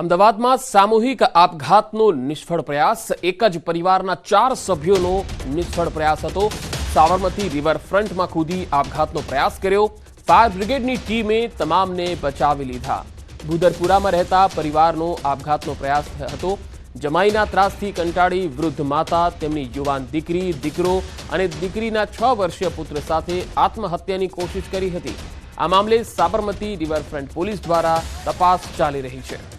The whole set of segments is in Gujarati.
અમદાવાદમાં સામૂહિક આપઘાતનો નિષ્ફળ પ્રયાસ. એક જ પરિવારના ચાર સભ્યોનો નિષ્ફળ પ્રયાસ હતો. સાબરમતી રિવરફ્રન્ટમાં કૂદી આપઘાતનો પ્રયાસ કર્યો. ફાયર બ્રિગેડની ટીમે તમામને બચાવી લીધા. ભૂદરપુરામાં રહેતા પરિવારનો આપઘાતનો પ્રયાસ હતો. જમાઈના ત્રાસથી કંટાળી વૃદ્ધ માતા, તેમની યુવાન દીકરી, દીકરો અને દીકરીના છ વર્ષીય પુત્ર સાથે આત્મહત્યાની કોશિશ કરી હતી. આ મામલે સાબરમતી રિવરફ્રન્ટ પોલીસ દ્વારા તપાસ ચાલી રહી છે.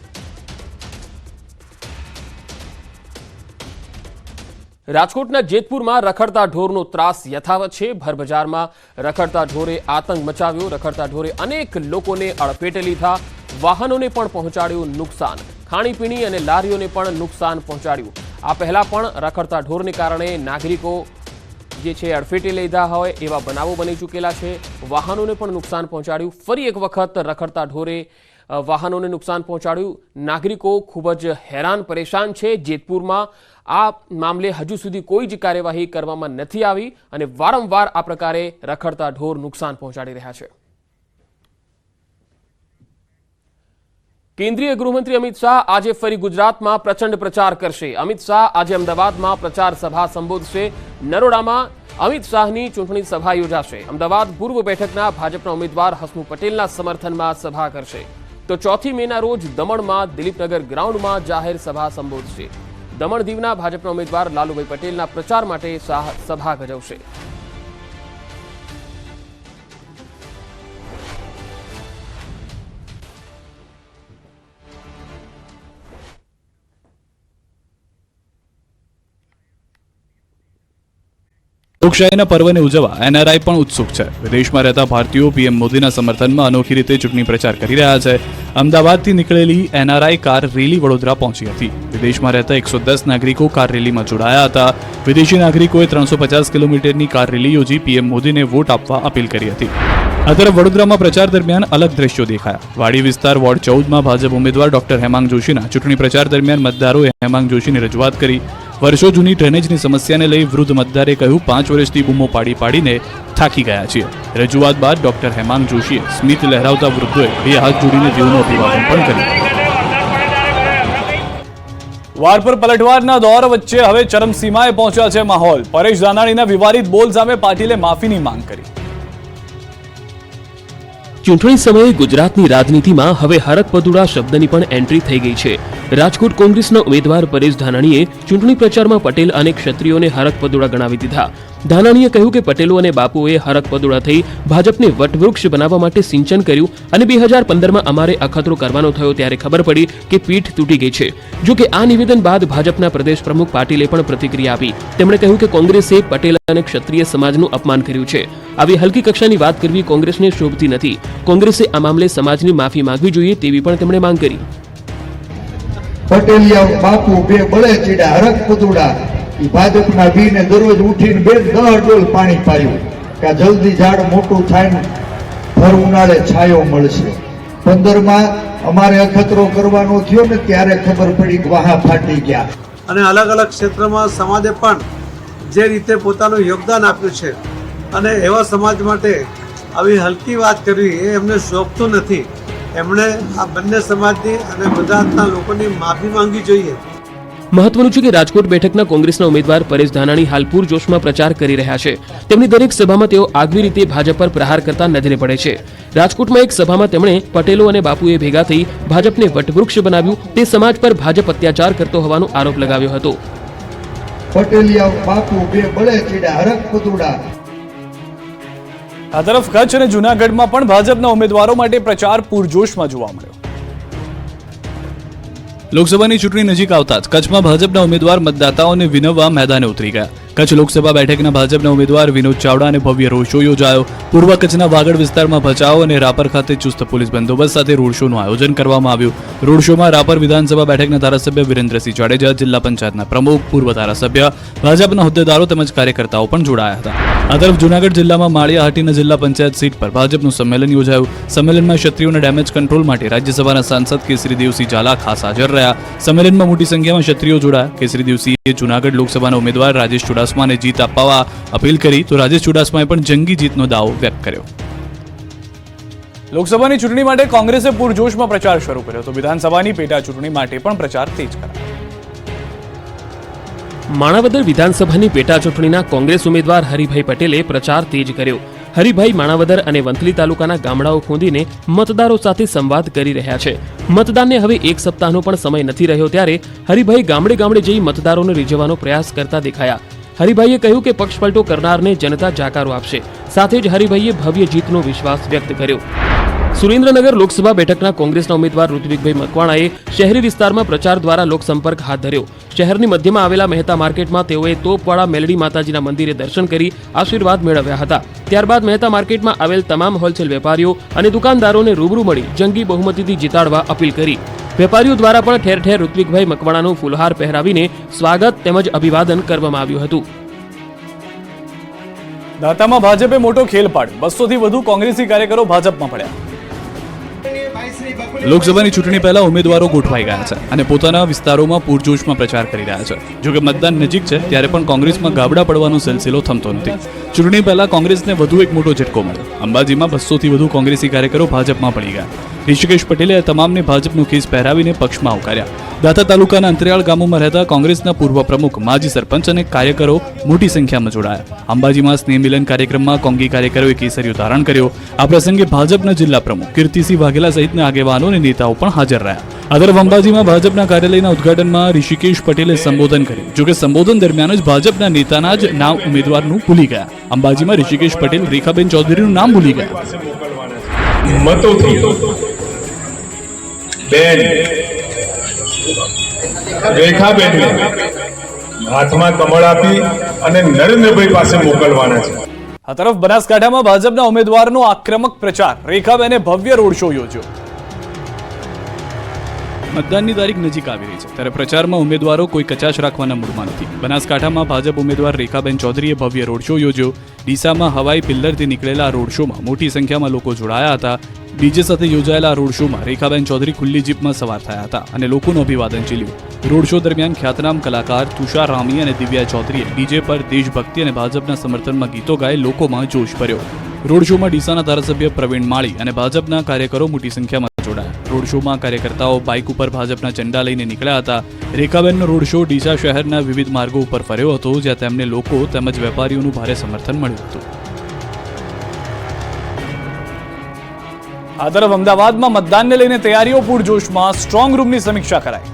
રાજકોટના જેતપુરમાં રખડતા ઢોરનો ત્રાસ યથાવત છે. ભરબજારમાં રખડતા ઢોરે આતંક મચાવ્યો. રખડતા ઢોરે અનેક લોકોને અડફેટે લીધા. વાહનોને પણ પહોંચાડ્યું નુકસાન. ખાણીપીણી અને લારીઓને પણ નુકસાન પહોંચાડ્યું. આ પહેલા પણ રખડતા ઢોરને કારણે નાગરિકો જે છે અડફેટે લીધા હોય એવા બનાવો બની ચૂકેલા છે. વાહનોને પણ નુકસાન પહોંચાડ્યું. ફરી એક વખત રખડતા ઢોરે વાહનોને નુકસાન પહોંચાડ્યું. નાગરિકો ખૂબ જ હેરાન, પરેશાન છે. જેતપુરમાં આ મામલે હજુ સુધી કોઈ જ કાર્યવાહી કરવામાં નથી આવી અને વારંવાર આ પ્રકારે રખડતા ઢોર નુકસાન પહોંચાડી રહ્યા છે. કેન્દ્રીય ગૃહમંત્રી અમિત શાહ આજે ફરી ગુજરાતમાં પ્રચંડ પ્રચાર કરશે. અમિત શાહ આજે અમદાવાદમાં પ્રચાર સભા સંબોધશે. નરોડામાં અમિત શાહની ચૂંટણી સભા યોજાશે. અમદાવાદ પૂર્વ બેઠકના ભાજપના ઉમેદવાર હસમુખ પટેલના સમર્થનમાં સભા કરશે. તો ચોથી મેના રોજ દમણમાં દિલીપનગર ગ્રાઉન્ડમાં જાહેર સભા સંબોધશે. દમણ દીવના ભાજપના ઉમેદવાર લાલુભાઈ પટેલના પ્રચાર માટે સભા ગજવશે લોકશાહીના પર્વને ઉજવવા એનઆરઆઈ પણ ઉત્સુક છે. વિદેશમાં રહેતા ભારતીયો પીએમ મોદીના સમર્થનમાં અનોખી રીતે ચૂંટણી પ્રચાર કરી રહ્યા છે. અમદાવાદથી નીકળેલી એનઆરઆઈ કાર રેલી વડોદરા પહોંચી હતી. વિદેશમાં રહેતા એકસો દસ નાગરિકો કાર રેલીમાં જોડાયા હતા. વિદેશી નાગરિકોએ ત્રણસો પચાસ કિલોમીટરની કાર રેલી યોજી પીએમ મોદીને વોટ આપવા અપીલ કરી હતી. આ તરફ વડોદરામાં પ્રચાર દરમિયાન અલગ દ્રશ્યો દેખાયા. વાડી વિસ્તાર વોર્ડ ચૌદમાં ભાજપ ઉમેદવાર ડોક્ટર હેમાંગ જોશીના ચૂંટણી પ્રચાર દરમિયાન મતદારોએ હેમાંગ જોશીની રજૂઆત કરી. વર્ષો જૂની ડ્રેનેજની સમસ્યાને લઈ વૃદ્ધ મતદારે કહ્યું, પાંચ વર્ષથી બૂમો પાડી પાડીને થાકી ગયા છીએ. રજૂઆત બાદ ડોક્ટર હેમાંગ જોશીએ સ્મિત લહેરાવતા વૃદ્ધોએ બે હાથ જોડીને જીવનો અભિવાદન પણ કર્યું. વાર પર પલટવારના દોર વચ્ચે હવે ચરમસીમાએ પહોંચ્યા છે માહોલ. પરેશ દાનાણીના વિવાદિત બોલ સામે પાટીલે માફીની માંગ કરી. ચૂંટણી સમયે ગુજરાતની રાજનીતિમાં હવે હરક પદુડા શબ્દની પણ એન્ટ્રી થઈ ગઈ છે. રાજકોટ કોંગ્રેસના ઉમેદવાર પરેશ ધાનાણીએ ચૂંટણી પ્રચારમાં પટેલ અને ક્ષત્રિયોને હરક પદુડા ગણાવી દીધા. ધાનાણીએ કહ્યું કે પટેલો અને બાપુએ હરક પદુડા થઈ ભાજપને વટવૃક્ષ બનાવવા માટે સિંચન કર્યું અને બે હજાર પંદરમાં અમારે અખતરો કરવાનો થયો ત્યારે ખબર પડી કે પીઠ તૂટી ગઈ છે. જો કે આ નિવેદન બાદ ભાજપના પ્રદેશ પ્રમુખ પાટીલે પણ પ્રતિક્રિયા આપી. તેમણે કહ્યું કે કોંગ્રેસે પટેલ અને ક્ષત્રિય સમાજનું અપમાન કર્યું છે. આવી હલકી કક્ષાની વાત કરવી કોંગ્રેસને શોભતી નથી. કોંગ્રેસે આ મામલે સમાજની માફી માંગવી જોઈએ તેવી પણ તેમણે માંગ કરી. પટેલિયા બાપુ બે બળે ચીડા હરક પતુડા ઈ ભાજપના બીને દરરોજ ઉઠીને બે દહ ડોલ પાણી પાયું કે આ જલ્દી ઝાડ મોટું થાય ને ભર ઉનાળે છાયો મળશે. પંદરમાં અમારે અખતરો કરવાનો થયો ને ત્યારે ખબર પડી કે વાહા ફાટી ગયા. અને અલગ અલગ ક્ષેત્રમાં સમાજે પણ જે રીતે પોતાનું યોગદાન આપ્યું છે અને એવા સમાજ માટે આવી હલકી વાત કરવી એ એમને શોભતું નથી. એમણે આ બંને સમાજની અને ગુજરાતના લોકોની માફી માંગવી જોઈએ. મહત્વનું છે કે રાજકોટ બેઠકના કોંગ્રેસના ઉમેદવાર પરેશ ધાનાણી હાલ પૂરજોશમાં પ્રચાર કરી રહ્યા છે. તેમની દરેક સભામાં તેઓ આગવી રીતે ભાજપ પર પ્રહાર કરતા નજરે પડે છે. રાજકોટમાં એક સભામાં તેમણે પટેલો અને બાપુએ ભેગા થઈ ભાજપને વટવૃક્ષ બનાવ્યું. તે સમાજ પર ભાજપ અત્યાચાર કરતો હોવાનો આરોપ લગાવ્યો હતો. પટેલિયા બાપુ બે બળે ચીડા હરક પતુડા આ તરફ કચ્છ અને જૂનાગઢમાં પણ ભાજપના ઉમેદવારો માટે પ્રચાર પૂરજોશમાં જોવા મળ્યો. લોકસભાની ચૂંટણી નજીક આવતા જ કચ્છમાં ભાજપના ઉમેદવાર મતદાતાઓને વિનવવા મેદાને ઉતરી ગયા. કચ્છ લોકસભા બેઠકના ભાજપના ઉમેદવાર વિનોદ ચાવડા અને ભવ્ય રોડ શો યોજાયો. પૂર્વ કચ્છના વાગડ વિસ્તારમાં ભચાઉ અને રાપર ખાતે ચુસ્ત પોલીસ બંદોબસ્ત સાથે રોડ શોનું આયોજન કરવામાં આવ્યું. રોડ શોમાં રાપર વિધાનસભા બેઠકના ધારાસભ્ય વિરેન્દ્રસિંહ જાડેજા, જિલ્લા પંચાયતના પ્રમુખ, પૂર્વ ધારાસભ્ય, ભાજપના હોદ્દેદારો તેમજ કાર્યકર્તાઓ પણ જોડાયા હતા. આ તરફ જૂનાગઢ જિલ્લામાં માળિયાહાટીના જિલ્લા પંચાયત સીટ પર ભાજપનું સંમેલન યોજાયું. સંમેલનમાં ક્ષત્રિયોના ડેમેજ કંટ્રોલ માટે રાજ્યસભાના સાંસદ કેસરી દેવસિંહ ઝાલા ખાસ હાજર રહ્યા. સંમેલનમાં મોટી સંખ્યામાં ક્ષત્રિયો જોડાયા. કેસરી દેવસિંહે જૂનાગઢ લોકસભાના ઉમેદવાર રાજેશ ચુડાસમાને જીત અપાવવા અપીલ કરી તો રાજેશ ચુડાસમાએ પણ જંગી જીતનો દાવો વ્યક્ત કર્યો. લોકસભાની ચૂંટણી માટે કોંગ્રેસે પૂરજોશમાં પ્રચાર શરૂ કર્યો તો વિધાનસભાની પેટા ચૂંટણી માટે પણ પ્રચાર તેજ કરાયો. માણાવદર વિધાનસભાની પેટા ચૂંટણીના કોંગ્રેસ ઉમેદવાર હરિભાઈ પટેલે પ્રચાર તેજ કર્યો. હરિભાઈ માણાવદર અને વંથલી તાલુકાના ગામડાઓ ખૂંદીને મતદારો સાથે સંવાદ કરી રહ્યા છે. મતદાનને હવે એક સપ્તાહનો પણ સમય નથી રહ્યો ત્યારે હરિભાઈ ગામડે ગામડે જઈ મતદારોને રીઝવવાનો પ્રયાસ કરતા દેખાયા. હરિભાઈએ કહ્યું કે પક્ષપલટો કરનારને જનતા જાકારો આપશે. સાથે જ હરિભાઈએ ભવ્ય જીતનો વિશ્વાસ વ્યક્ત કર્યો. સુરેન્દ્રનગર લોકસભા બેઠકના કોંગ્રેસના ઉમેદવાર ઋત્વિકભાઈ મકવાણાએ શહેરી વિસ્તારમાં પ્રચાર દ્વારા લોકસંપર્ક હાથ ધર્યો. શહેરની મધ્યમાં આવેલા મહેતા માર્કેટમાં તેઓએ તોપવાળા મેલડી માતાજીના મંદિરે દર્શન કરી આશીર્વાદ મેળવ્યા હતા. ત્યારબાદ મહેતા માર્કેટમાં આવેલ તમામ હોલસેલ વેપારીઓ અને દુકાનદારોને રૂબરૂ મળી જંગી બહુમતીથી જીતાડવા અપીલ કરી. વેપારીઓ દ્વારા પણ ઠેર ઠેર ઋત્વિકભાઈ મકવાણાનું ફૂલહાર પહેરાવીને સ્વાગત તેમજ અભિવાદન કરવામાં આવ્યું હતું. દાંતામાં ભાજપે મોટો ખેલ પાડ્યો. બસોથી વધુ કોંગ્રેસી કાર્યકરો ભાજપમાં પડ્યા. લોકસભાની ચૂંટણી પહેલા ઉમેદવારો ગોઠવાઈ ગયા છે અને પોતાના વિસ્તારોમાં પૂરજોશમાં પ્રચાર કરી રહ્યા છે. જોકે મતદાન નજીક છે, ત્યારે પણ કોંગ્રેસમાં ગાબડા પડવાનો સિલસિલો થમતો નથી. ચૂંટણી પહેલા કોંગ્રેસને વધુ એક મોટો ઝટકો મળ્યો. અંબાજીમાં બસોથી વધુ કોંગ્રેસી કાર્યકરો ભાજપમાં પડી ગયા. ઋષિકેશ પટેલે તમામને ભાજપનું કેસ પહેરાવીને પક્ષમાં આવકાર્યા. દાતા તાલુકાના અંતરિયાળ ગામોમાં રહેતા કોંગ્રેસના પૂર્વ પ્રમુખ, માજી સરપંચ અને કાર્યકરો મોટી સંખ્યામાં જોડાયા. અંબાજીમાં સ્નેહ મિલન કાર્યક્રમમાં કોંગી કાર્યકરોએ કેસરીઓ ધારણ કર્યો. આ પ્રસંગે ભાજપના જિલ્લા પ્રમુખ કીર્તિસિંહ વાઘેલા સહિતના આગેવાનો અને નેતાઓ પણ હાજર રહ્યા. આ અંબાજીમાં ભાજપના કાર્યાલયના ઉદઘાટનમાં ઋષિકેશ પટેલે સંબોધન કર્યું. જોકે સંબોધન દરમિયાન જ ભાજપના નેતાના જ નામ ઉમેદવારનું ભૂલી ગયા. અંબાજીમાં ઋષિકેશ પટેલ, રેખાબેન ચૌધરીનું નામ ભૂલી ગયા. મતોથી બેન રેખાબેનને હાથમાં કમળ આપી અને નરેન્દ્રભાઈ પાસે મોકલવાના છે. આ તરફ બનાસકાંઠામાં ભાજપના ઉમેદવારનો આક્રમક પ્રચાર. રેખાબેને ભવ્ય રોડ શો યોજ્યો. મતદાનની તારીખ નજીક આવી રહી છે. ત્યારે પ્રચારમાં ઉમેદવારો કોઈ કચાશ રાખવાના મૂડમાં નથી. બનાસકાંઠામાં ભાજપ ઉમેદવાર રેખાબેન ચૌધરીએ ભવ્ય રોડ શો યોજ્યો. ડીસામાં હવાઈ પિલ્લરથી નીકળેલા રોડ શોમાં મોટી સંખ્યામાં લોકો જોડાયા હતા. ડીજે સાથે યોજાયેલા રોડ શોમાં રેખાબેન ચૌધરી ખુલ્લી જીપમાં સવાર થયા હતા અને લોકોનું અભિવાદન ઝીલ્યું. રોડ શો દરમિયાન ખ્યાતનામ કલાકાર તુષાર રામી અને દિવ્યા ચૌધરીએ ડીજે પર દેશભક્તિ અને ભાજપના સમર્થનમાં ગીતો ગાઈ લોકોમાં જોશ ભર્યો. રોડ શોમાં ડીસાના ધારાસભ્ય પ્રવીણ માળી અને ભાજપના કાર્યકરો મોટી સંખ્યામાં રોડ શોમાં કાર્યકર્તાઓ બાઇક ઉપર ભાજપના ઝંડા લઈને નીકળ્યા હતા. રેખાબેનનો રોડ શો ડીસા શહેરના વિવિધ માર્ગો ઉપર ફર્યો હતો, જ્યાં તેમને લોકો તેમજ વેપારીઓનું ભારે સમર્થન મળ્યું હતું. આ તરફ અમદાવાદમાં મતદાનને લઈને તૈયારીઓ પૂરજોશમાં સ્ટ્રોંગ રૂમની સમીક્ષા કરાઈ.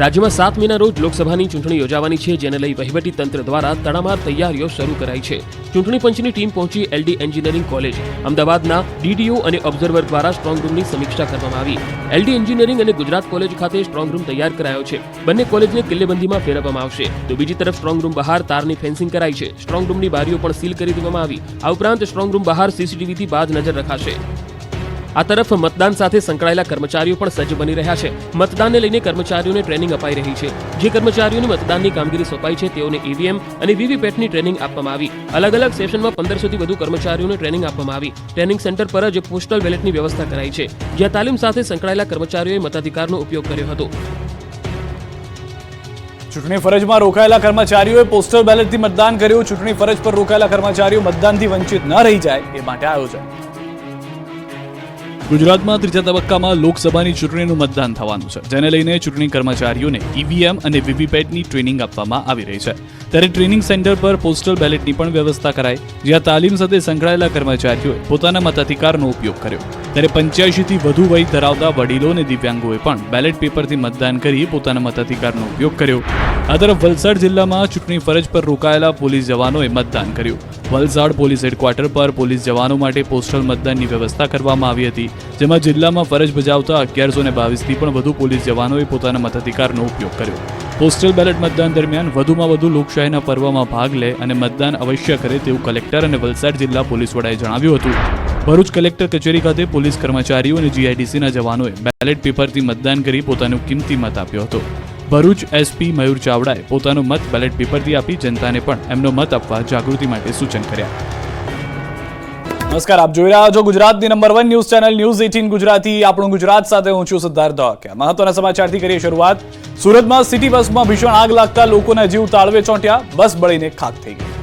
રાજ્યમાં સાત મેના રોજ લોકસભાની ચૂંટણી યોજાવાની છે, જેને લઈ વહીવટી તંત્ર દ્વારા તડામાર તૈયારીઓ શરૂ કરાઈ છે. ચૂંટણી પંચની ટીમ પહોંચી એલડી એન્જિનિયરિંગ કોલેજ. અમદાવાદના ડીડીઓ અને ઓબ્ઝર્વર દ્વારા સ્ટ્રોંગ રૂમની સમીક્ષા કરવામાં આવી. એલડી એન્જિનિયરિંગ અને ગુજરાત કોલેજ ખાતે સ્ટ્રોંગ રૂમ તૈયાર કરાયો છે. બંને કોલેજને કિલ્લેબંધીમાં ફેરવવામાં આવશે. તો બીજી તરફ સ્ટ્રોંગ રૂમ બહાર તારની ફેન્સિંગ કરાઈ છે. સ્ટ્રોંગ રૂમની બારીઓ પણ સીલ કરી દેવામાં આવી. આ ઉપરાંત સ્ટ્રોંગ રૂમ બહાર સીસીટીવીથી બાજ નજર રખાશે. આ તરફ મતદાન સાથે સંકળાયેલા કર્મચારીઓ પણ સજ્જ બની રહ્યા છે. મતદાનને લઈને કર્મચારીઓને ટ્રેનિંગ અપાઈ રહી છે. જે કર્મચારીઓને મતદાનની કામગીરી સોંપાઈ છે, તેઓને ઈવીએમ અને વીવીપેટની ટ્રેનિંગ આપવામાં આવી. અલગ અલગ સેશનમાં પંદરસોથી વધુ કર્મચારીઓને ટ્રેનિંગ આપવામાં આવી. ટ્રેનિંગ સેન્ટર પર જ પોસ્ટલ બેલેટની વ્યવસ્થા કરાઈ છે. જ્યાં તાલીમ સાથે સંકળાયેલા કર્મચારીઓએ મતાધિકારનો ઉપયોગ કર્યો હતો. ચૂંટણી ફરજમાં રોકાયેલા કર્મચારીઓએ પોસ્ટલ બેલેટથી મતદાન કર્યું. ચૂંટણી ફરજ પર રોકાયેલા કર્મચારીઓ મતદાનથી વંચિત ન રહી જાય એ માટે આયોજન. ગુજરાતમાં ત્રીજા તબક્કામાં લોકસભાની ચૂંટણીનું મતદાન થવાનું છે. જેને લઈને ચૂંટણી કર્મચારીઓને ઈવીએમ અને વીવીપેટની ટ્રેનિંગ આપવામાં આવી રહી છે. ત્યારે ટ્રેનિંગ સેન્ટર પર પોસ્ટલ બેલેટની પણ વ્યવસ્થા કરાઈ, જ્યાં તાલીમ સાથે સંકળાયેલા કર્મચારીઓએ પોતાના મતાધિકારનો ઉપયોગ કર્યો. ત્યારે પંચ્યાસીથી વધુ વય ધરાવતા વડીલો અને દિવ્યાંગોએ પણ બેલેટ પેપરથી મતદાન કરી પોતાના મતાધિકારનો ઉપયોગ કર્યો. આ તરફ વલસાડ જિલ્લામાં ચૂંટણી ફરજ પર રોકાયેલા પોલીસ જવાનોએ મતદાન કર્યું. વલસાડ પોલીસ હેડક્વાર્ટર પર પોલીસ જવાનો માટે પોસ્ટલ મતદાનની વ્યવસ્થા કરવામાં આવી હતી, જેમાં જિલ્લામાં ફરજ બજાવતા અગિયારસો ને બાવીસથી પણ વધુ પોલીસ જવાનોએ પોતાના મતાધિકારનો ઉપયોગ કર્યો. પોસ્ટલ બેલેટ મતદાન દરમિયાન વધુમાં વધુ લોકશાહીના પર્વમાં ભાગ લે અને મતદાન અવશ્ય કરે તેવું કલેક્ટર અને વલસાડ જિલ્લા પોલીસ વડાએ જણાવ્યું હતું. ભરૂચ કલેક્ટર કચેરી ખાતે પોલીસ કર્મચારીઓ અને જીઆઈડીસીના જવાનોએ બેલેટ પેપરથી મતદાન કરી પોતાનો કિંમતી મત આપ્યો હતો. ભરૂચ એસપી મયુર ચાવડાએ પોતાનો મત બેલેટ પેપરથી આપી જનતાને પણ એમનો મત આપવા જાગૃતિ માટે સૂચન કર્યા. નમસ્કાર, આપ જોઈ રહ્યા છો ગુજરાતની number one news channel news eighteen Gujarati. આપણું ગુજરાત સાથે હું છું સિદ્ધાર્થ ધોકિયા મહત્વના સમાચારથી કરીએ શરૂઆત. સુરતમાં સિટી બસમાં ભીષણ આગ લાગતા લોકોના જીવ તાળવે ચોંટ્યા. બસ બળીને ખાક થઈ ગઈ.